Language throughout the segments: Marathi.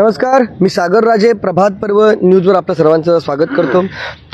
नमस्कार मी सागर राजे प्रभात पर्व न्यूजवर आपलं सर्वांचं स्वागत करतो.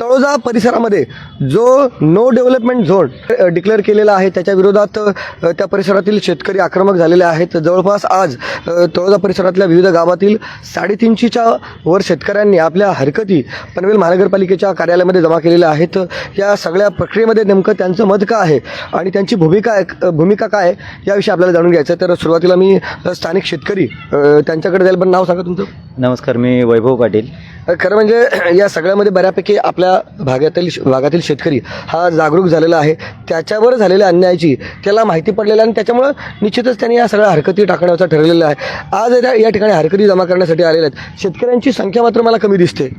तळोजा परिसरामध्ये जो नो डेव्हलपमेंट झोन डिक्लेअर केलेला आहे त्याच्या विरोधात त्या परिसरातील शेतकरी आक्रमक झालेले आहेत. जवळपास आज तळोजा परिसरातल्या विविध गावातील साडेतीनशेच्या वर शेतकऱ्यांनी आपल्या हरकती पनवेल महानगरपालिकेच्या कार्यालयामध्ये जमा केलेल्या आहेत. या सगळ्या प्रक्रियेमध्ये नेमकं त्यांचं मत काय आहे आणि त्यांची भूमिका भूमिका काय याविषयी आपल्याला जाणून घ्यायचं तर सुरुवातीला मी स्थानिक शेतकरी त्यांच्याकडे जाईल पण नाव सांगा तुमचं. नमस्कार मी वैभव पाटील. खरं म्हणजे या सगळ्यामध्ये बऱ्यापैकी आपल्या भागातील भागातील शेतकरी हा जागरूक झालेला आहे. त्याच्यावर झालेल्या अन्यायाची त्याला माहिती पडलेली आणि त्याच्यामुळं निश्चितच त्यांनी या सगळ्या हरकती टाकण्याचं ठरलेलं आहे. आज या ठिकाणी हरकती जमा करण्यासाठी आलेल्या आहेत. शेतकऱ्यांची संख्या मात्र मला कमी दिसते.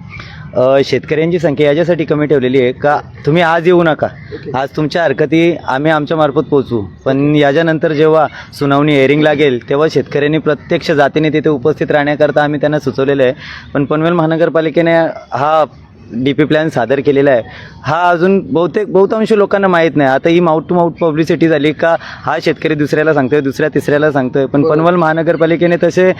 अ, शेतकऱ्यांची संख्या याच्यासाठी कमी ठेवलेली आहे का? तुम्ही आज येऊ नका. आज तुमच्या हरकती आम्ही आमच्या मार्फत पोचवू पण याच्यानंतर जेव्हा सुनावणी हेअरिंग लागेल तेव्हा शेतकऱ्यांनी प्रत्यक्ष जातीने तिथे उपस्थित राहण्याकरता आम्ही त्यांना सुचवलेलं आहे. पण पनवेल महानगरपालिकेने हा डी पी प्लॅन सादर केलेला आहे. हा अजून बहुतेक बहुतांश लोकांना माहीत नाही. आता ही माउट टू माउट पब्लिसिटी झाली का हा शेतकरी दुसऱ्याला सांगतोय दुसऱ्या तिसऱ्याला सांगतोय. पण पनवेल महानगरपालिकेने तसे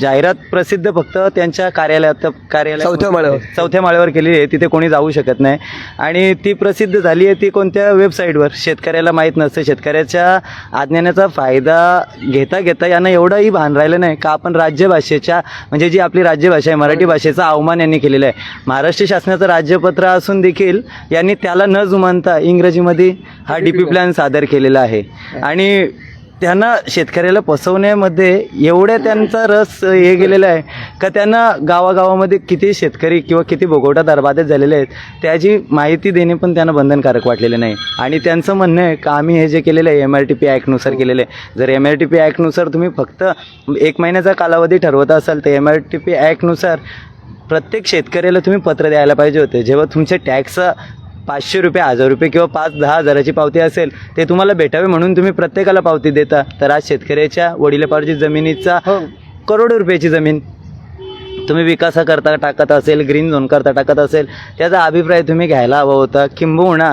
जाहिरात प्रसिद्ध फक्त त्यांच्या कार्यालयात कार्यालय चौथ्या माळ्यावर. चौथ्या माळ्यावर केलेली आहे. तिथे कोणी जाऊ शकत नाही. आणि ती प्रसिद्ध झाली आहे ती कोणत्या वेबसाईटवर शेतकऱ्याला माहीत नसतं. शेतकऱ्याच्या आज्ञानाचा फायदा घेता घेता यांना एवढंही भान राहिलं नाही का आपण राज्यभाषेच्या म्हणजे जी आपली राज्यभाषा आहे मराठी भाषेचा अवमान यांनी केलेला आहे. महाराष्ट्र शासनाचं राज्यपत्र असून देखील यांनी त्याला न जुमानता इंग्रजीमध्ये हा डी पी प्लॅन सादर केलेला आहे. आणि त्यांना शेतकऱ्याला फसवण्यामध्ये एवढ्या त्यांचा रस हे गेलेला आहे का त्यांना गावागावामध्ये किती शेतकरी किंवा किती भोगवटादार बाधित झालेले आहेत त्याची माहिती देणे पण त्यांना बंधनकारक वाटलेले नाही. आणि त्यांचं म्हणणं आहे का आम्ही हे जे केलेलं आहे एम आर टी पी ॲक्टनुसार केलेलं आहे. जर एम आर टी पी ॲक्टनुसार तुम्ही फक्त एक महिन्याचा कालावधी ठरवत असाल तर एम आर टी पी ॲक्टनुसार प्रत्येक शेतकऱ्याला तुम्ही पत्र द्यायला पाहिजे होते. जेव्हा तुमचे टॅक्स पाचशे रुपये हजार रुपये किंवा पाच दहा हजाराची पावती असेल ते तुम्हाला भेटावे म्हणून तुम्ही प्रत्येकाला पावती देता. तर आज शेतकऱ्याच्या वडिलापार्जित जमिनीचा करोडो रुपयाची जमीन तुम्ही विकासाकरता टाकत असेल ग्रीन झोन करता टाकत असेल त्याचा अभिप्राय तुम्ही घ्यायला हवा होता. किंबहुना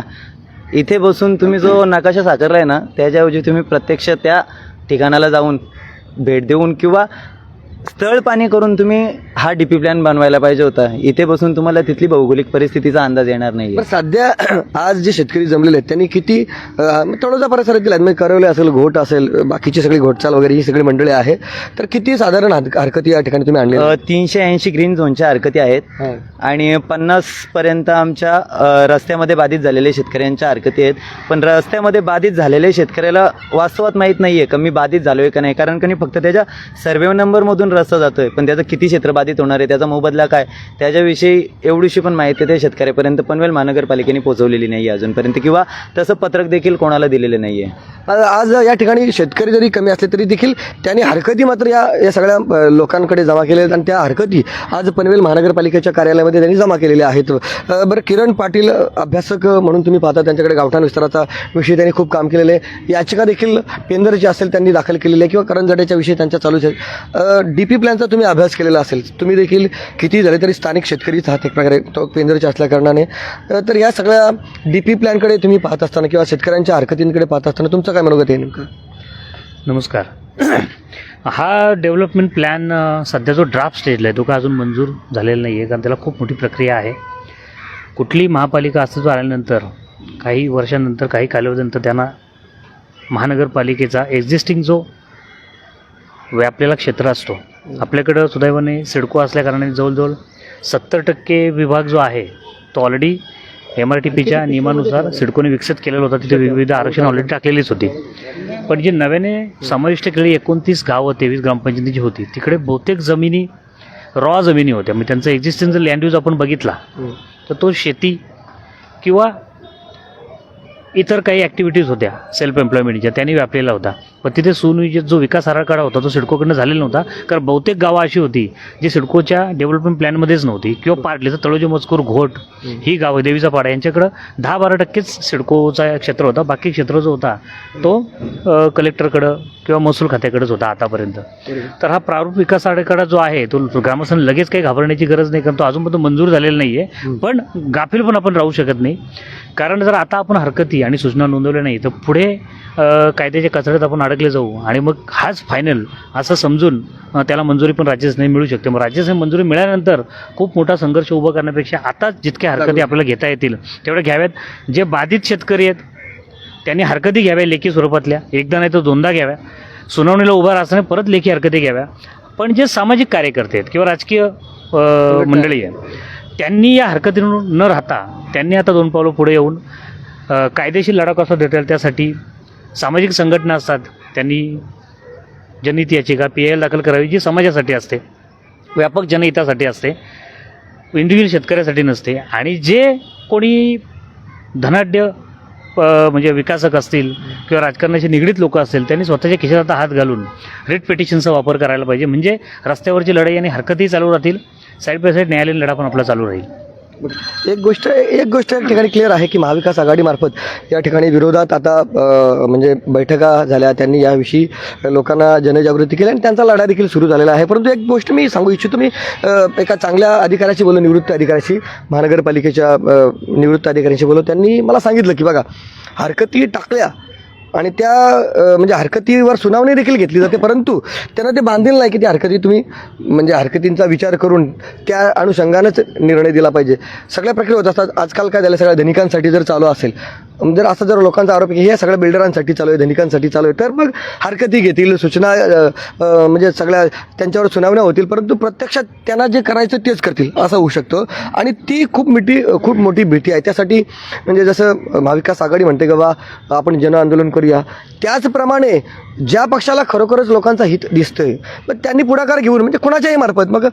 इथे बसून तुम्ही जो नकाशा साकारला आहे ना त्याच्याऐवजी तुम्ही प्रत्यक्ष त्या ठिकाणाला जाऊन भेट देऊन किंवा स्थळ पाणी करून तुम्ही हा डी पी प्लॅन बनवायला पाहिजे होता. इथे बसून तुम्हाला तिथली भौगोलिक परिस्थितीचा अंदाज येणार नाही बरं सध्या आज जे शेतकरी जमलेले आहेत त्यांनी किती अ, तळोजा परिसरातील आहेत म्हणजे करवले असेल घोट असेल बाकीची सगळी घोटचाल वगैरे ही सगळी मंडळी आहे तर किती साधारण हर- हरकती या ठिकाणी तुम्ही आणले तीनशे ऐंशी ग्रीन झोनच्या हरकती आहेत. आणि पन्नास पर्यंत आमच्या अ, रस्त्यामध्ये बाधित झालेले शेतकऱ्यांच्या हरकती आहेत. पण रस्त्यामध्ये बाधित झालेले शेतकऱ्याला वास्तवात माहीत नाही आहे का मी बाधित झालो आहे का नाही. कारण का नाही फक्त त्याच्या सर्वे नंबरमधून रस्ता जातो आहे पण त्याचं किती क्षेत्र बाधित होणार आहे त्याचा मोबदला काय? त्याच्याविषयी एवढीशी पण माहिती त्या शेतकऱ्यापर्यंत पनवेल महानगरपालिकेने पोहोचवलेली नाही आहे अजूनपर्यंत किंवा तसं पत्रक देखील कोणाला दिलेलं नाही आहे आज या ठिकाणी शेतकरी जरी कमी असले तरी देखील त्यांनी हरकती मात्र या या सगळ्या लोकांकडे जमा केलेल्या आहेत आणि त्या हरकती आज पनवेल महानगरपालिकेच्या कार्यालयामध्ये त्यांनी जमा केलेल्या आहेत. बरं किरण पाटील अभ्यासक म्हणून तुम्ही पाहता त्यांच्याकडे गावठाण विस्ताराचा विषयी त्यांनी खूप काम केलेलं आहे. याचिका देखील पेंदरची असेल त्यांनी दाखल केलेली आहे किंवा करंजाड्याच्या विषयी त्यांच्या चालूच आहे. डी पी प्लॅनचा तुम्ही अभ्यास केलेला असेल तुम्ही देखील किती झाले तरी स्थानिक शेतकरीच आहात एक प्रकारे तो केंद्रच्या असल्याकारणाने तर या सगळ्या डी पी प्लॅनकडे तुम्ही पाहत असताना किंवा शेतकऱ्यांच्या हरकतींकडे पाहत असताना तुमचं काय मनोगत आहे नेमकं? नमस्कार. हा डेव्हलपमेंट प्लॅन सध्या जो ड्राफ्ट स्टेजला आहे तो काय अजून मंजूर झालेला नाही आहे कारण त्याला खूप मोठी प्रक्रिया आहे. कुठलीही महापालिका अस्तित्व आल्यानंतर काही वर्षानंतर काही कालावधीनंतर त्यांना महानगरपालिकेचा एक्झिस्टिंग जो व्यापलेला क्षेत्र असतो. आपल्याकडं सुदैवाने सिडको असल्याकारणाने जवळजवळ सत्तर टक्के विभाग जो आहे तो ऑलरेडी एम आर टी पीच्या नियमानुसार सिडकोने विकसित केलेला होता. तिथे विविध आरक्षण ऑलरेडी टाकलेलीच होती. पण जी नव्याने समाविष्ट केलेली एकोणतीस गावं तेवीस ग्रामपंचायतीची होती तिकडे बहुतेक जमिनी रॉ जमिनी होत्या. म्हणजे त्यांचा एक्झिस्टन्स जर लँड यूज आपण बघितला तर तो शेती किंवा इतर काही ॲक्टिव्हिटीज होत्या सेल्फ एम्प्लॉयमेंटच्या त्यांनी व्यापलेला होता. पण तिथे सुनियोजित जो विकास आराखडा होता तो सिडकोकडनं झालेला नव्हता. कारण बहुतेक गावं अशी होती जी सिडकोच्या डेव्हलपमेंट प्लॅनमध्येच नव्हती. किंवा पार्टली तर तळोजी मजकूर घोट ही गावं देवीचा पाडा यांच्याकडं दहा बारा टक्केच सिडकोचा क्षेत्र होता. बाकी क्षेत्र जो होता तो कलेक्टरकडं किंवा महसूल खात्याकडेच होता आतापर्यंत. तर हा प्रारूप विकास आराखडा जो आहे तो ग्रामस्थांना लगेच काही घाबरण्याची गरज नाही कारण तो अजूनपर्यंत मंजूर झालेला नाही आहे पण गाफील पण आपण राहू शकत नाही. कारण जर आता आपण हरकती हरकती आणि सूचना नोंदवल्या नाही तर पुढे कायद्याच्या कचऱ्यात आपण अडकले जाऊ. आणि मग हाच फायनल असं समजून त्याला मंजुरी पण राज्यसेने मिळू शकते. मग राज्यसेने मंजुरी मिळाल्यानंतर खूप मोठा संघर्ष उभा करण्यापेक्षा आता जितक्या हरकती आपल्याला घेता येतील तेवढ्या घ्याव्यात. जे बाधित शेतकरी आहेत त्यांनी हरकती घ्याव्या लेखी स्वरूपातल्या. एकदा नाही तर दोनदा घ्याव्या. सुनावणीला उभा असताना परत लेखी हरकती घ्याव्या. पण जे सामाजिक कार्यकर्ते आहेत किंवा राजकीय मंडळी आहे त्यांनी या हरकतींवर न राहता त्यांनी आता दोन पावलं पुढे येऊन कायदेशीर लढा कसा देता येईल त्यासाठी सामाजिक संघटना असतात त्यांनी जनहित याचिका पी एल दाखल करावी जी समाजासाठी असते व्यापक जनहितासाठी असते इंडिव्हिज्युअल शेतकऱ्यासाठी नसते. आणि जे कोणी धनाढ्य म्हणजे विकासक असतील किंवा राजकारणाशी निगडीत लोक असतील त्यांनी स्वतःच्या खिशात हात घालून रेट पेटिशनचा वापर करायला पाहिजे. म्हणजे रस्त्यावरची लढाई आणि हरकतही चालू राहतील. साईड बाय साईड न्यायालयीन लढा पण आपला चालू राहील. एक गोष्ट एक गोष्ट या ठिकाणी क्लिअर आहे की महाविकास आघाडीमार्फत या ठिकाणी विरोधात आता म्हणजे बैठका झाल्या त्यांनी याविषयी लोकांना जनजागृती केली आणि त्यांचा लढा देखील सुरू झालेला आहे. परंतु एक गोष्ट मी सांगू इच्छितो मी एका चांगल्या अधिकाऱ्याशी बोललो निवृत्त अधिकाऱ्याशी महानगरपालिकेच्या निवृत्त अधिकाऱ्यांशी बोललो त्यांनी मला सांगितलं की बघा हरकती टाकल्या आणि त्या म्हणजे हरकतीवर सुनावणी देखील घेतली जाते परंतु त्यांना ते बांधील नाही की त्या हरकती तुम्ही म्हणजे हरकतींचा विचार करून त्या अनुषंगानंच निर्णय दिला पाहिजे. सगळ्या प्रक्रिया होत असतात. आजकाल काय झालं सगळ्या धनिकांसाठी जर चालू असेल जर असं जर लोकांचा आरोप आहे की हे सगळ्या बिल्डरांसाठी चालू आहे धनिकांसाठी चालू आहे तर मग हरकती घेतील सूचना म्हणजे सगळ्या त्यांच्यावर सुनावण्या होतील परंतु प्रत्यक्षात त्यांना जे करायचं तेच करतील असं होऊ शकतं. आणि ती खूप मोठी खूप मोठी भीती आहे. त्यासाठी म्हणजे जसं महाविकास आघाडी म्हणते की बा आपण जन आंदोलन करूया. त्याचप्रमाणे ज्या पक्षाला खरोखरच लोकांचा हित दिसतंय मग त्यांनी पुढाकार घेऊन म्हणजे कुणाच्याही मार्फत मग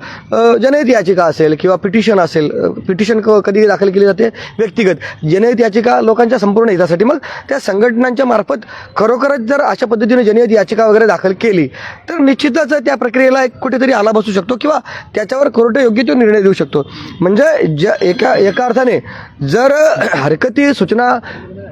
जनहित याचिका असेल किंवा पिटिशन असेल पिटिशन कधी दाखल केली जाते? व्यक्तिगत. जनहित याचिका लोकांच्या संपूर्ण हितासाठी. मग त्या संघटनांच्या मार्फत खरोखरच जर अशा पद्धतीने जनहित याचिका वगैरे दाखल केली तर निश्चितच त्या प्रक्रियेला एक कुठेतरी आला बसू शकतो किंवा त्याच्यावर कोर्ट योग्य तो निर्णय देऊ शकतो. म्हणजे ज्या एका एका अर्थाने जर हरकती सूचना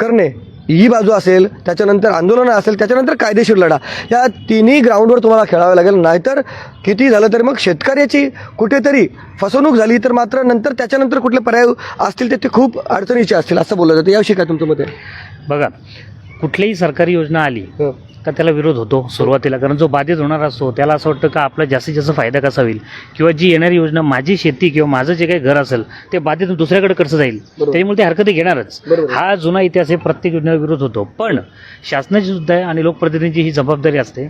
करणे ही बाजू असेल त्याच्यानंतर आंदोलनं असेल त्याच्यानंतर कायदेशीर लढा. या तिन्ही ग्राउंडवर तुम्हाला खेळावं लागेल. नाहीतर किती झालं तरी मग शेतकऱ्याची कुठेतरी फसवणूक झाली तर मात्र नंतर त्याच्यानंतर कुठले पर्याय असतील तर ते खूप अडचणीचे असतील असं बोललं जातं. याविषयी काय तुमचं मत आहे? बघा कुठलीही सरकारी योजना आली का त्याला विरोध होतो सुरुवातीला? कारण जो बाधित होणार असतो त्याला असं वाटतं का आपला जास्तीत जास्त फायदा कसा होईल? किंवा जी येणारी योजना माझी शेती किंवा माझं जे काही घर असेल ते बाधित दुसऱ्याकडे कसं जाईल? त्याच्यामुळे ते हरकती घेणारच. हा जुना इतिहास आहे प्रत्येक योजनेला विरोध होतो. पण शासनाची सुद्धा आहे आणि लोकप्रतिनिधीची ही जबाबदारी असते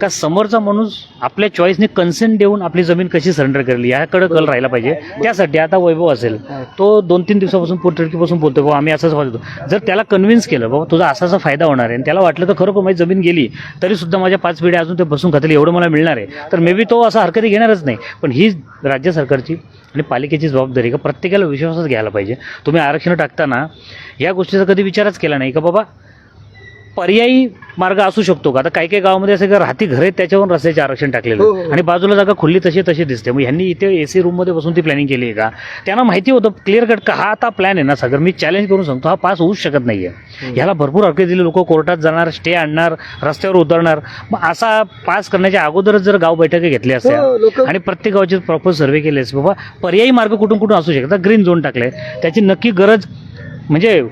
का समोरचा माणूस आपल्या चॉईसने कन्सेंट देऊन आपली जमीन कशी सरेंडर करेल? याकडे कल राहायला पाहिजे. त्यासाठी आता वैभव असेल. तो दोन तीन दिवसापासून पोटतिडकीपासून बोलतो बाबा आम्ही असंच वाजतो जर त्याला कन्व्हिन्स केलं बाबा तुझा असा फायदा होणार आहे आणि त्याला वाटलं तर खरोखर माझी जमीन गेली तरी सुद्धा माझ्या पाच पिढ्या अजून ते बसून खातील एवढं मला मिळणार आहे. तर मे बी तो असा हरकती घेणारच नाही. पण ही राज्य सरकारची आणि पालिकेची जबाबदारी का प्रत्येकाला विश्वासच घ्यायला पाहिजे. तुम्ही आरक्षण टाकताना या गोष्टीचा कधी विचारच केला नाही का बाबा? पर्यायी मार्ग असू शकतो का? आता काही काही गावामध्ये असं का राहती घर आहेत त्याच्यावरून रस्त्याचे आरक्षण टाकलेलं हो, आहे. हो. आणि बाजूला जागा खुल्ली तशी तशी दिसते. मग ह्यांनी इथे ए सी रूममध्ये बसून ती प्लॅनिंग केली आहे का? त्यांना माहिती होतं क्लिअर कट का? हा आता प्लॅन आहे ना सागर. मी चॅलेंज करून सांगतो हा पास होऊच शकत नाही आहे ह्याला भरपूर हरकत दिली लोक कोर्टात जाणार स्टे आणणार रस्त्यावर उतरणार. मग असा पास करण्याच्या अगोदरच जर गाव बैठकी घेतल्या हो, असत्या लोकं- आणि प्रत्येक गावचे प्रॉपर सर्वे केले असते बाबा पर्यायी मार्ग कुठून कुठून असू शकतात? ग्रीन झोन टाकले त्याची नक्की गरज म्हणजे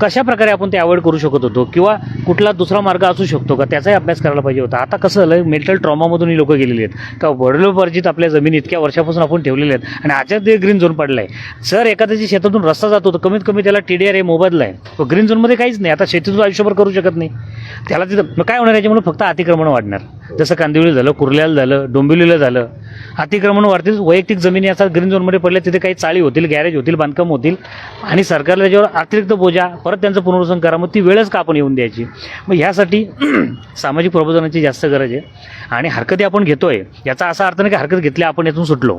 कशा प्रकारे आपण ते अवॉइड करू शकत होतो? किंवा कुठला दुसरा मार्ग असू शकतो का? त्याचाही अभ्यास करायला पाहिजे होता. आता कसं झालं मेंटल ट्रॉमामधून ही लोक गेलेली आहेत. का वडिलोपार्जित आपल्या जमीन इतक्या वर्षापासून आपण ठेवलेले आहेत आणि आजच ते ग्रीन झोन पडला आहे सर एखाद्याची शेतातून रस्ता जातो तर कमीत कमी त्याला टी डी आर हे मोबदला आहे. ग्रीन झोनमध्ये काहीच नाही. आता शेतीतून आयुष्यभर करू शकत नाही. त्याला तिथं काय होणार याच्यामुळे फक्त अतिक्रमण वाढणार. जसं कांदिवली झालं कुर्ल्याला झालं डोंबिवलीला झालं. अतिक्रमण वाढतील. वैयक्तिक जमिनी असतात ग्रीन झोनमध्ये पडल्या तिथे काही चाळी होतील गॅरेज होतील बांधकाम होतील. आणि सरकारला त्याच्यावर अतिरिक्त बोजा परत त्यांचं पुनर्वसन करा मग ती वेळच का आपण येऊन द्यायची? मग ह्यासाठी सामाजिक प्रबोधनाची जास्त गरज आहे. आणि हरकती आपण घेतोय याचा असा अर्थ नाही की हरकत घेतली आपण यातून सुटलो.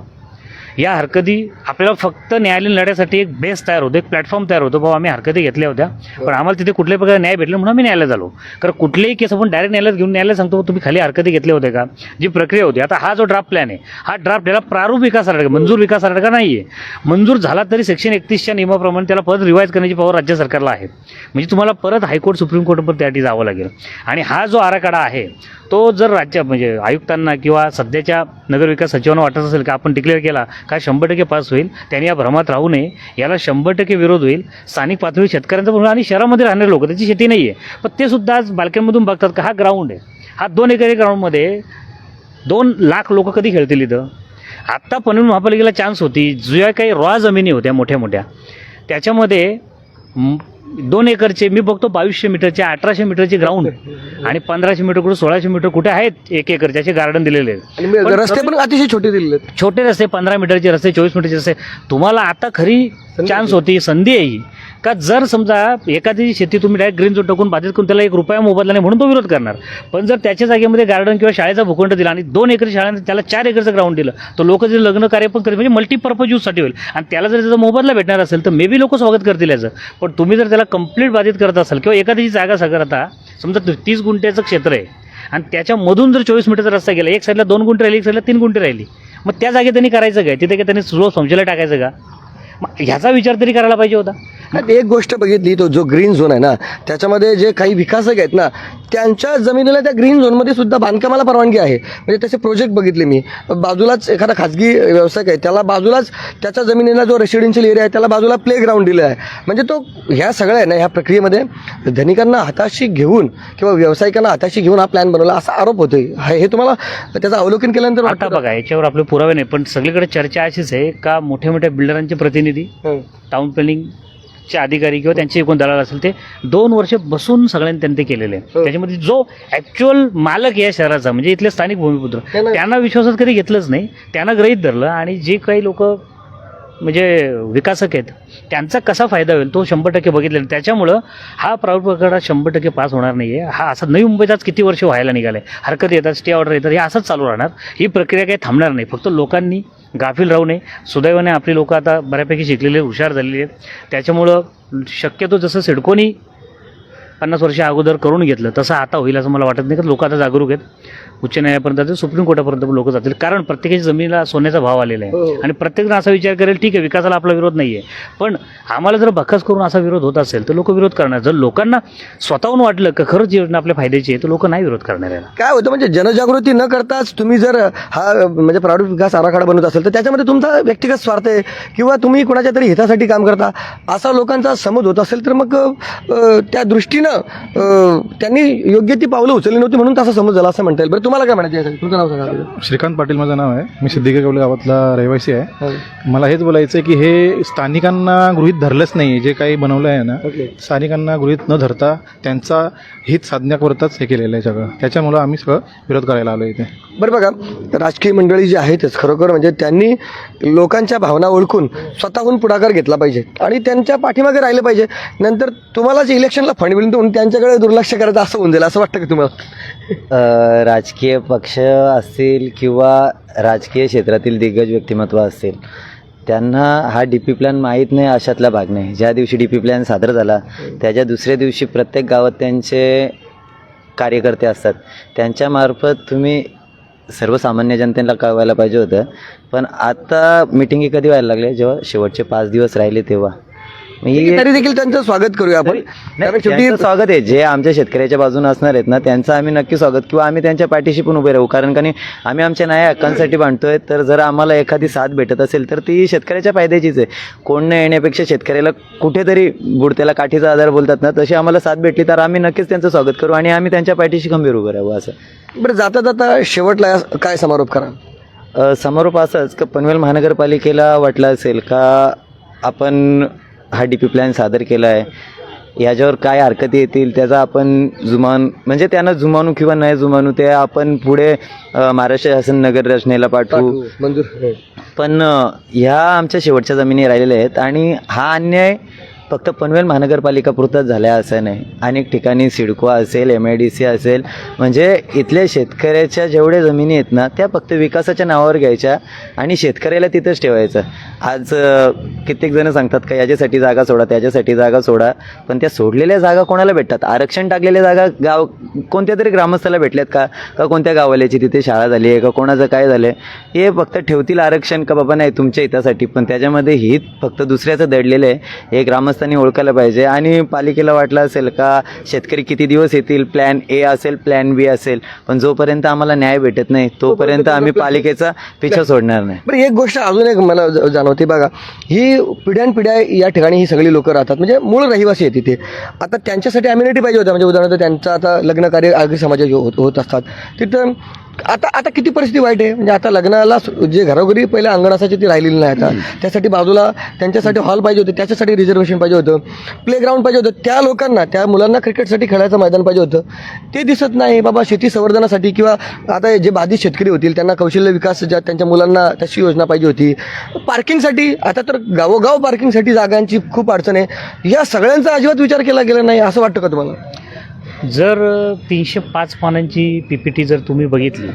या हरकती आपल्याला फक्त न्यायालयीन लढ्यासाठी एक बेस तयार होतो एक प्लॅटफॉर्म तयार होतो. बाबा आम्ही हरकती घेतल्या होत्या. पण आम्हाला तिथे कुठल्याही प्रकारे न्याय भेटला म्हणून आम्ही न्यायालयात झालो कारण कुठलेही केस आपण डायरेक्ट न्यायालयात घेऊन न्यायालयात सांगतो तुम्ही खाली हरकती घेतल्या होत्या का? जी प्रक्रिया होती. आता हा जो ड्राफ्ट प्लॅन आहे हा ड्राफ्ट याला प्रारूप विकास आराखडा मंजूर विकास आराखडा नाही आहे मंजूर झाला तरी सेक्शन एकतीसच्या नियमाप्रमाणे त्याला परत रिवाईज करण्याची पॉवर राज्य सरकारला आहे. म्हणजे तुम्हाला परत हायकोर्ट सुप्रीम कोर्टपर्यंत त्यासाठी जावं लागेल. आणि हा जो आराखडा आहे तो जर राज्य म्हणजे आयुक्तांना किंवा सध्याच्या नगरविकास सचिवांना वाटत असेल की आपण डिक्लेअर केला का शंभर टक्के पास होईल त्यांनी या भ्रमात राहू नये. याला शंभर टक्के विरोध होईल. स्थानिक पातळी शेतकऱ्यांचा पण आणि शहरामध्ये राहणारे लोक त्याची शेती नाही आहे पण ते सुद्धा आज बालक्यांमधून बघतात का हा ग्राउंड आहे. हा दोन एकरी ग्राउंडमध्ये दोन लाख लोक कधी खेळतील इथं? आत्ता पनवेल महापालिकेला चान्स होती. जुया काही रॉ जमिनी होत्या मोठ्या मोठ्या. त्याच्यामध्ये दोन एकरचे मी बघतो बावीसशे मीटरचे अठराशे मीटरचे ग्राउंड आणि पंधराशे मीटर कुठे सोळाशे मीटर कुठे आहेत एक एकरचे असे गार्डन दिलेले आहेत. रस्ते पण अतिशय छोटे दिलेले आहेत. छोटे रस्ते पंधरा मीटरचे रस्ते चोवीस मीटरचे रस्ते. तुम्हाला आता खरी चान्स होती संधी आहे का जर समजा एखादी शेती तुम्ही डायरेक्ट ग्रीन झोन टाकून बाधित करून त्याला एक रुपया मोबदला नाही म्हणून तो विरोध करणार. पण जर त्याच्या जागेमध्ये गार्डन किंवा शाळेचा भूखंड दिला आणि दोन एकर शाळेने त्याला चार एकरचं ग्राउंड दिलं तर लोक जे लग्न कार्य पण करतील म्हणजे मल्टीपर्पज यूजसाठी होईल. आणि त्याला जर त्याचा मोबदला भेटणार असेल तर मे बी लोक स्वागत करतील याचं. पण तुम्ही जर त्याला कंप्लीट बाधित करत असाल किंवा एखाद्याची जागा सागरता समजा तीस गुंठ्याचं क्षेत्र आहे आणि त्याच्यामधून जर चोवीस मीटरचा रस्ता गेला एक साईडला दोन गुंठे राहिली एक साईडला तीन गुंठे राहिली मग त्या जागे त्यांनी करायचं काय? तिथे काय त्यांनी सुरू समजेला टाकायचं का? मग ह्याचा विचार तरी करायला पाहिजे होता. एक गोष्ट बघितली तो जो ग्रीन झोन आहे ना त्याच्यामध्ये जे काही विकासक आहेत ना त्यांच्या जमिनीला त्या ग्रीन झोनमध्ये सुद्धा बांधकामाला परवानगी आहे. म्हणजे त्याचे प्रोजेक्ट बघितले मी. बाजूलाच एखादा खाजगी व्यावसायिक आहे त्याला बाजूलाच त्याच्या जमिनीला जो रेसिडेन्शियल एरिया आहे त्याला बाजूला प्ले ग्राउंड दिलं आहे. म्हणजे तो ह्या सगळ्या आहे ना ह्या प्रक्रियेमध्ये धनिकांना हाताशी घेऊन किंवा व्यावसायिकांना हाताशी घेऊन हा प्लॅन बनवला असा आरोप होतोय. हे तुम्हाला त्याचं अवलोकन केल्यानंतर आता वाटतं? बघा याच्यावर आपले पुरावे नाही पण सगळीकडे चर्चा अशीच आहे का मोठ्या मोठ्या बिल्डरांचे प्रतिनिधी हं. टाउन प्लॅनिंगचे अधिकारी किंवा त्यांचे एकूण दलाल असेल ते दोन वर्ष बसून सगळ्यांनी त्यांनी ते केलेले आहे हो. त्याच्यामध्ये जो ॲक्च्युअल मालक या शहराचा म्हणजे इथले स्थानिक भूमिपुत्र त्यांना- विश्वासात कधी घेतलंच नाही त्यांना गृहीत धरलं आणि जे काही लोक म्हणजे विकासक आहेत त्यांचा कसा फायदा होईल तो शंभर टक्के बघितलेला त्याच्यामुळं हा प्रायव्हेट प्रकरणात शंभर टक्के पास होणार नाही आहे हा असं नवी मुंबईत आज किती वर्ष व्हायला निघालं आहे हरकत येतात स्टे ऑर्डर येतात हे असंच चालू राहणार. ही प्रक्रिया काही थांबणार नाही. फक्त लोकांनी गाफील राहू नये. सुदैवाने आपली लोक आता बऱ्यापैकी शिकलेले हुशार झालेली आहेत. त्याच्यामुळं शक्यतो जसं सिडकोनी पन्नास वर्ष अगोदर करून घेतलं तसं आता होईल असं मला वाटत नाही का लोक आता जागरूक आहेत. उच्च न्यायालयापर्यंत जातील सुप्रीम कोर्टापर्यंत लोक जातील. कारण प्रत्येकाची जमिनीला सोन्याचा भाव आलेला हो. आहे आणि प्रत्येकजण असा विचार करेल ठीक आहे विकासाला आपला विरोध नाही आहे पण आम्हाला जर बखस करून असा विरोध होत असेल तर लोक विरोध करणार. जर लोकांना स्वतःहून वाटलं की खरंच ही योजना आपल्या फायद्याची आहे तर लोक नाही विरोध करणार याला. काय होतं म्हणजे जनजागृती न करताच तुम्ही जर हा म्हणजे प्रारूप विकास आराखडा बनवत असेल तर त्याच्यामध्ये तुमचा व्यक्तिगत स्वार्थ आहे. किंवा तुम्ही कोणाच्या तरी हितासाठी काम करता असा लोकांचा समज होत असेल तर मग त्या दृष्टीनं त्यांनी योग्य ती पावलं उचलली नव्हती म्हणून तसा समज झाला असं म्हणता येईल. बरं तुम्हाला काय म्हणायचं आहे? तुमचं नाव सांगा अगोदर. श्रीकांत पाटील माझं नाव आहे मी सिद्धिका कवले गावातला रहिवासी आहे हो. मला हेच बोलायचं आहे की हे स्थानिकांना गृहीत धरलंच नाही जे काही बनवलं आहे ना ओके. स्थानिकांना गृहीत न धरता त्यांचा हित साधण्याकरताच हे केलेलं आहे सगळं त्याच्यामुळं आम्ही सगळं विरोध करायला आलो इथे बरं बघा राजकीय मंडळी जी आहेतच खरोखर म्हणजे त्यांनी लोकांच्या भावना ओळखून स्वतःहून पुढाकार घेतला पाहिजे आणि त्यांच्या पाठीमागे राहिलं पाहिजे नंतर तुम्हाला जे इलेक्शनला फंड मिळून त्यांच्याकडे दुर्लक्ष करायचं असं होऊन जाईल असं वाटतं की तुम्हाला राजकीय पक्ष असतील किंवा राजकीय क्षेत्रातील दिग्गज व्यक्तिमत्व असतील त्यांना हा डी पी प्लॅन माहीत नाही अशातला भाग नाही. ज्या दिवशी डी पी प्लॅन सादर झाला त्याच्या दुसऱ्या दिवशी प्रत्येक गावात त्यांचे कार्यकर्ते असतात. त्यांच्यामार्फत तुम्ही सर्वसामान्य जनतेला कळवायला पाहिजे होतं. पण आता मिटिंगी कधी व्हायला लागल्या जेव्हा शेवटचे पाच दिवस राहिले तेव्हा. तरी देखील त्यांचं स्वागत करूया आपण. नाही, कारण शेवटी त्यांचं स्वागत आहे. जे आमच्या शेतकऱ्याच्या बाजूने असणार आहेत ना त्यांचं आम्ही नक्की स्वागत किंवा आम्ही त्यांच्या पाठीशी पण उभे राहू. कारण का नाही आम्ही आमच्या न्याय हक्कांसाठी बांधतोय. तर जर आम्हाला एखादी साथ भेटत असेल तर ती शेतकऱ्याच्या फायद्याचीच आहे. कोण न येण्यापेक्षा शेतकऱ्याला कुठेतरी बुडत्याला काठीचा आधार बोलतात ना तशी आम्हाला साथ भेटली तर आम्ही नक्कीच त्यांचं स्वागत करू आणि आम्ही त्यांच्या पाठीशी खंबीर उभं राहू असं. बरं जाता जाता शेवटला काय समारोप करा? अ, समारोप असाच का पनवेल महानगरपालिकेला वाटलं असेल का आपण हा डी पी प्लॅन सादर केला आहे याच्यावर काय हरकती येतील त्याचा आपण जुमान म्हणजे त्यांना जुमानू किंवा नाही जुमानू ते आपण पुढे महाराष्ट्र शासन नगर रचनेला पाठवू. मंजूर. पण अ, ह्या आमच्या शेवटच्या जमिनी राहिलेल्या आहेत आणि हा अन्याय फक्त पनवेल महानगरपालिका पुरताच झाला आहे असं नाही. अनेक ठिकाणी सिडको असेल एम आय डी सी असेल म्हणजे इथल्या शेतकऱ्याच्या जेवढ्या जमिनी आहेत ना त्या फक्त विकासाच्या नावावर घ्यायच्या आणि शेतकऱ्याला तिथंच ठेवायचं. आज कित्येक जण सांगतात का याच्यासाठी जागा सोडा त्याच्यासाठी जागा सोडा. पण त्या सोडलेल्या जागा कोणाला भेटतात? आरक्षण टाकलेल्या जागा गाव कोणत्या तरी ग्रामस्थाला भेटल्यात का? का कोणत्या गावाल्याची तिथे शाळा झाली आहे? का कोणाचं काय झालं आहे हे फक्त ठेवतील आरक्षण का बाबा नाही तुमच्या हितासाठी. पण त्याच्यामध्ये हित फक्त दुसऱ्याचं दडलेलं आहे. हे ग्रामस्थ ग्रामस्थांनी ओळखायला पाहिजे. आणि पालिकेला वाटलं असेल का शेतकरी किती दिवस येतील प्लॅन ए असेल प्लॅन बी असेल पण जोपर्यंत आम्हाला न्याय भेटत नाही तोपर्यंत आम्ही पालिकेचा पिछा सोडणार नाही. बरं एक गोष्ट अजून एक मला ज- जाणवते बघा. ही पिढ्यानपिढ्या या ठिकाणी ही सगळी लोकं राहतात. म्हणजे मूळ रहिवासी आहेत तिथे आता त्यांच्यासाठी अम्युनिटी पाहिजे होत्या. म्हणजे उदाहरणार्थ त्यांचं आता लग्न कार्य आगरी समाजाचे होत होत असतात. तिथं आता आता किती परिस्थिती वाईट आहे? म्हणजे आता लग्नाला जे घरोघरी पहिले अंगण असायचे ते राहिलेली नाही आता. त्यासाठी बाजूला त्यांच्यासाठी हॉल पाहिजे होते त्याच्यासाठी रिझर्वेशन पाहिजे होतं. प्लेग्राऊंड पाहिजे होतं. त्या लोकांना त्या मुलांना क्रिकेटसाठी खेळायचं मैदान पाहिजे होतं. ते दिसत नाही बाबा शेती संवर्धनासाठी किंवा आता जे बाधित शेतकरी होतील त्यांना कौशल्य विकास ज्या त्यांच्या मुलांना तशी योजना पाहिजे होती. पार्किंगसाठी आता तर गावोगाव पार्किंगसाठी जागांची खूप अडचण आहे. या सगळ्यांचा अजिबात विचार केला गेला नाही असं वाटतं का तुम्हाला? जर तीनशे पाच पानांची पी पी टी जर तुम्ही बघितली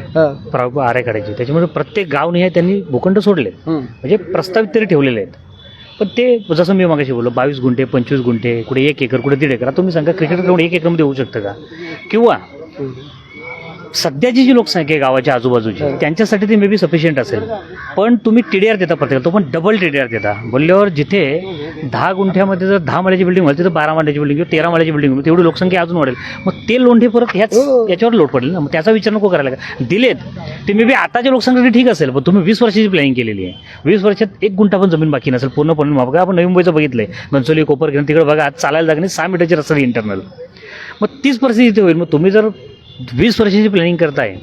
प्र आराखड्याची त्याच्यामध्ये प्रत्येक गावनिहाय त्यांनी भूखंड सोडले म्हणजे प्रस्तावित तरी ठेवलेले आहेत. पण ते जसं मी मागाशी बोललो बावीस गुंठे पंचवीस गुंठे कुठे एक एकर कुठे दीड एकर आता तुम्ही सांगा क्रिकेट ग्राउंड एक एकरमध्ये होऊ शकतं का? किंवा सध्याची जी लोकसंख्या आहे गावाच्या आजूबाजूची त्यांच्यासाठी ते मे बी सफिशियंट असेल. पण तुम्ही टी डी आर देता प्रत्येक तो पण डबल टी डी आर देता. बोलल्यावर जिथे दहा गुंठ्यामध्ये जर दहा माळ्याची बिल्डिंग होईल तिथं बारा माळ्याची बिल्डिंग किंवा तेरा माळ्याची बिल्डिंग तेवढी लोकसंख्या अजून वाढेल. मग ते लोंढे परत ह्याच हो. याच्यावर लोड पडेल ना. मग त्याचा विचार नको करायला. का दिलेत. ते मे बी आताच्या लोकसंख्येसाठी ठीक असेल पण तुम्ही वीस वर्षाची प्लॅनिंग केलेली आहे. वीस वर्षात एक गुंठा पण जमीन बाकी नसेल पूर्णपणे. माफ आपण नवी मुंबईचं बघितलंय. घनसोली कोपर घेऊन तिकडे बघा आज चालायला जागा नाही सहा मीटरची रस्ता इंटरनल मग तीच परिस्थिती होईल. मग तुम्ही जर वीस वर्षाची प्लॅनिंग करताय.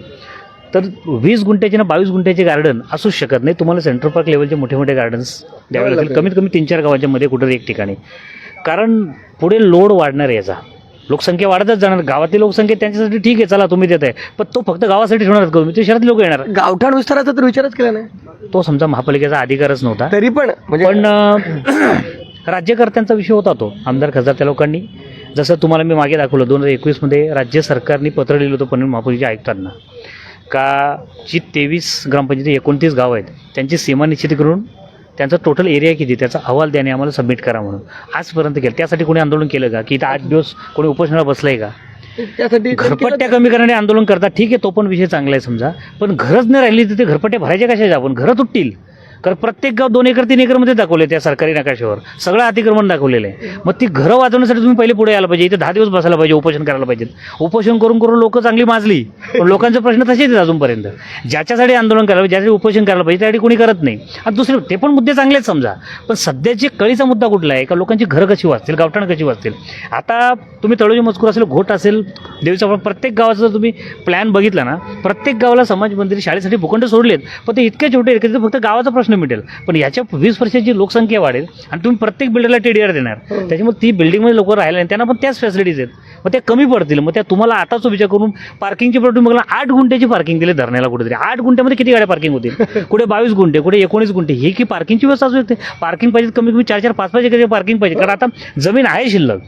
तर वीस गुंठ्याचे ना बावीस गुंठ्याचे गार्डन असूच शकत नाही. तुम्हाला सेंट्रल पार्क लेवलचे मोठे मोठे गार्डन्स द्यावे लागतील. कमीत कमी तीन चार गावाच्या मध्ये कुठं एक ठिकाणी. कारण पुढे लोड वाढणार आहे याचा. लोकसंख्या वाढतच जाणार. गावातील लोकसंख्या त्यांच्यासाठी ठीक आहे. चला तुम्ही देत आहे पण तो फक्त गावासाठी ठेवणार का तुम्ही? ते शहरात लोक येणार. गावठाण विस्ताराचा तर विचारच केला नाही. तो समजा महापालिकेचा अधिकारच नव्हता. तरी पण म्हणजे पण राज्यकर्त्यांचा विषय होता तो. आमदार खासदार त्या लोकांनी. जसं तुम्हाला मी मागे दाखवलं दोन हजार एकवीसमध्ये राज्य सरकारने पत्र लिहिलं होतं पनवेल महापालिकेच्या आयुक्तांना. का जी तेवीस ग्रामपंचायती एकोणतीस गाव आहेत त्यांची सीमा निश्चित करून त्यांचा टोटल एरिया किती त्याचा अहवाल त्याने आम्हाला सबमिट करा म्हणून. आजपर्यंत केलं. त्यासाठी कोणी आंदोलन केलं का? की इथं आठ दिवस कोणी उपोषणाला बसलंय का? त्यासाठी घरपट्ट्या कमी करण्याने आंदोलन करतात. ठीक आहे तो पण विषय चांगला आहे समजा. पण घरच नाही राहिली तर ते घरपट्ट्या भरायच्या कशाच्या? आपण घरं तुटतील. कारण प्रत्येक गाव दोन एकर तीन एकरमध्ये दाखवले त्या सरकारी नकाशावर. सगळं अतिक्रमण दाखवलेलं आहे. मग ती घरं वाचवण्यासाठी तुम्ही पहिले पुढे यायला पाहिजे. इथे दहा दिवस बसायला पाहिजे उपोषण करायला पाहिजे. उपोषण करून करून लोक चांगली माजली. पण लोकांचे प्रश्न तसेच आहेत अजूनपर्यंत. ज्याच्यासाठी आंदोलन करायला पाहिजे ज्यासाठी उपोषण करायला पाहिजे त्यासाठी कोणी करत नाही. आणि दुसरे ते पण मुद्दे चांगलेच समजा. पण सध्याची कळीचा मुद्दा कुठला आहे? का लोकांची घरं कशी वाचतील गावठाण कशी वाचतील? आता तुम्ही तळोजी मजकूर असेल घोट असेल देवीचा प्रत्येक गावाचा जर तुम्ही प्लॅन बघितला ना प्रत्येक गावाला समाज मंदिर शाळेसाठी भूखंड सोडलेत. पण ते इतके छोटे आहेत की फक्त गावाचा प्रश्न मिटेल पण याच्या वीस वर्षाची लोकसंख्या वाढेल आणि तुम्ही प्रत्येक बिल्डरला टीडीआर देणार. त्याच्यामुळे ती बिल्डिंगमध्ये लोक राहिला नाही त्यांना पण त्याच फॅसिलिटीज आहेत. मग त्या कमी पडतील. मग त्या तुम्हाला आताच विचार करून पार्किंगची प्रॉब्लेम बघला आठ गुंठ्याची पार्किंग दिली धरण्याला कुठेतरी. आठ गुंठ्यामध्ये किती गाड्या पार्किंग होतील? कुठे बावीस गुंठे कुठे एकोणीस गुंठे. ही की पार्किंगची व्यवस्था असू शकते. पार्किंग पाहिजे कमी कमी चार चार पाच पाच एकर पार्किंग पाहिजे. कारण आता जमीन आहे शिल्लक.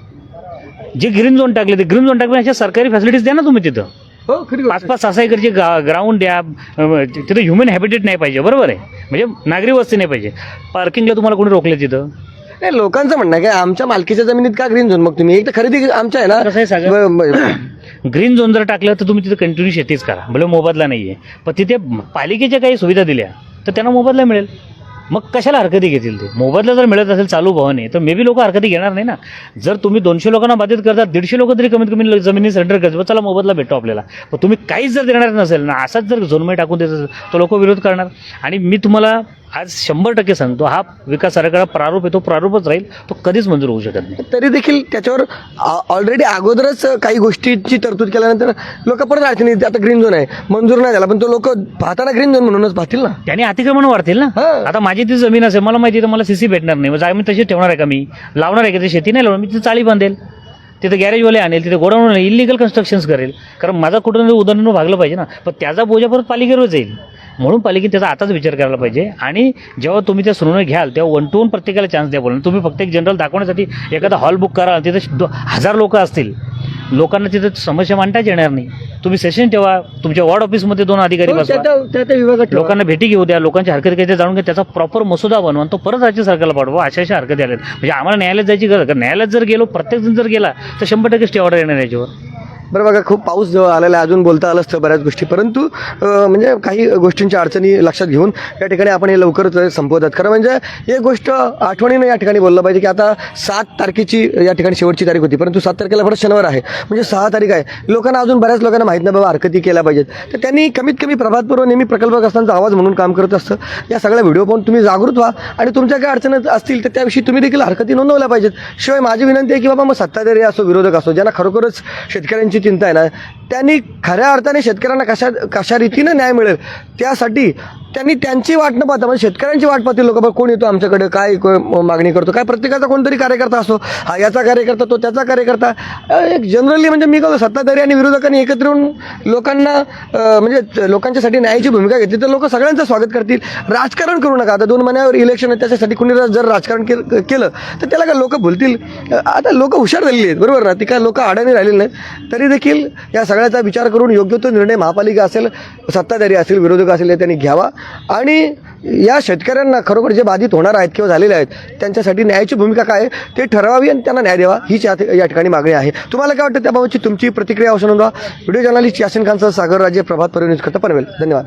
जे ग्रीन झोन टाकले ते ग्रीन झोन टाकले अशा सरकारी फॅसिलिटीज द्या ना तुम्ही तिथं. हो खरी पाच पाच सहा एकरचे गा ग्राउंड द्या अं, तिथं ह्युमन हॅबिटेट नाही पाहिजे बरोबर आहे? म्हणजे नागरी वस्ती नाही पाहिजे. पार्किंगला तुम्हाला कोणी रोखले तिथं? नाही लोकांचं म्हणणं आहे की आमच्या मालकीच्या जमिनीत का ग्रीन झोन मग तुम्ही एक तर खरेदी आमच्या आहे कसं आहे ना? ब- ब- ग्रीन झोन जर टाकलं तर तुम्ही तिथं कंटिन्यू शेतीच करा. भले मोबदला नाही आहे पण तिथे पालिकेच्या काही सुविधा दिल्या तर त्यांना मोबदला मिळेल. मग कशाला हरकती घेतील ते? मोबदला जर मिळत असेल चालू भावाने तर मे बी लोक हरकती घेणार नाही ना. जर तुम्ही दोनशे लोकांना बाधित करता दीडशे लोक तरी कमीत कमी जमिनी सेंटर करतो चला मोबदला भेटतो आपल्याला. पण तुम्ही काहीच जर देणार नसेल ना असाच जर झोनमे टाकून देत असेल तर लोक विरोध करणार. आणि मी तुम्हाला आज शंभर टक्के सांगतो हा विकास आराखडा प्रारूप आहे तो प्रारूपच राहील तो कधीच मंजूर होऊ शकत नाही. तरी देखील त्याच्यावर ऑलरेडी अगोदरच काही गोष्टीची तरतूद केल्यानंतर लोक परत अडचणी आता ग्रीन झोन आहे. मंजूर नाही झाला पण तो लोक पाहताना ग्रीन झोन म्हणूनच पाहतील ना? त्याने अतिक्रमण वाढतील ना. आता माझी ती जमीन असेल मला माहिती आहे तर मला सीसी भेटणार नाही. मग मी तशी ठेवणार आहे का मी? लावणार आहे का? ते शेती नाही लावणार मी तिथे चाळी बांधेल. तिथे गॅरेजवाले आणेल तिथे गोडाऊन इलिगल कन्स्ट्रक्शन्स करेल. कारण माझा कुठं उदाहरण भागलं पाहिजे ना. पण त्याचा बोजा परत पालिकेवर जाईल म्हणून पालिकेने त्याचा आताच विचार करायला पाहिजे. आणि जेव्हा तुम्ही त्या सुनावणी घ्याल तेव्हा वन टू वन प्रत्येकाला चान्स द्या बोला तुम्ही फक्त एक जनरल दाखवण्यासाठी एखादा हॉल बुक करा तिथे दो- हजार लोक असतील. लोकांना तिथे समस्या मांडताच येणार नाही. तुम्ही सेशन ठेवा. तुमच्या वॉर्ड ऑफिसमध्ये दोन अधिकारी हो, विभागात. लोकांना भेटी घेऊ द्या. लोकांच्या हरकती ते जाणून घ्या. त्याचा प्रॉपर मसुदा बनवा तो परत राज्य सरकारला पाठवा. अशा अशा हरकती आल्यात म्हणजे आम्हाला न्यायालयात जायची गरज कारण न्यायालयात जर गेलो प्रत्येक जण जर गेला तर शंभर टक्के स्टे ऑर्डर येणार याच्यावर. बरं बघा खूप पाऊस आलेला आहे अजून बोलता आलं असतं बऱ्याच गोष्टी. परंतु म्हणजे काही गोष्टींच्या अडचणी लक्षात घेऊन या ठिकाणी आपण हे लवकरच संपवतात. खरं म्हणजे एक गोष्ट आठवणीनं या ठिकाणी बोललं पाहिजे की आता सात तारखेची या ठिकाणी शेवटची तारीख होती. परंतु सात तारखेला फक्त शनिवार आहे. म्हणजे सहा तारीख आहे. लोकांना अजून बऱ्याच लोकांना माहीत नाही बाबा हरकती केल्या पाहिजेत. तर त्यांनी कमीत कमी प्रभातपूर्व नेहमी प्रकल्पग्रस्तांचा आवाज म्हणून काम करत असतं. या सगळ्या व्हिडिओ पाहून तुम्ही जागृत व्हा आणि तुमच्या काही अडचणी असतील तर त्याविषयी तुम्ही देखील हरकती नोंदवल्या पाहिजेत. शिवाय माझी विनंती आहे की बाबा मग सत्ताधारी असो विरोधक असो ज्यांना खरोखरच शेतकऱ्यांची चिंता आहे ना त्यांनी खऱ्या अर्थाने शेतकऱ्यांना कशा कशा रीतीनं न्याय मिळेल त्यासाठी त्यांनी त्यांची वाट न पाहता म्हणजे शेतकऱ्यांची वाट पाहतील लोक बघ कोण येतो आमच्याकडे काय को- मागणी करतो काय प्रत्येकाचा कोणतरी कार्यकर्ता असतो. हा याचा कार्यकर्ता तो त्याचा कार्यकर्ता. एक जनरली म्हणजे मी कसं सत्ताधारी आणि विरोधकांनी एकत्र येऊन लोकांना म्हणजे लोकांच्यासाठी न्यायाची भूमिका घेतली तर लोक सगळ्यांचं स्वागत करतील. राजकारण करू नका. आता दोन महिन्यावर इलेक्शन आहे त्याच्यासाठी कुणी जर राजकारण केलं तर त्याला काय लोक भुलतील आता लोक हुशार झालेली आहेत बरोबर ना? ती काय लोक अडाणी राहिलेली नाही तरी देखील या सगळ्याचा विचार करून योग्य तो निर्णय महापालिका असेल सत्ताधारी असेल विरोधक असेल त्यांनी घ्यावा. आणि या शेतकऱ्यांना खरोखर जे बाधित होणार आहेत किंवा झालेले आहेत त्यांच्यासाठी न्यायाची भूमिका काय आहे ते ठरवावी आणि त्यांना न्याय द्यावा हीच या या ठिकाणी मागणी आहे. तुम्हाला काय वाटतं त्याबाबतची तुमची प्रतिक्रिया अवसर नोंदवा. व्हिडिओ जर्नलिस्ट यासिन खानसह सागर राज्य प्रभात परिवनित करता पनवेल. धन्यवाद.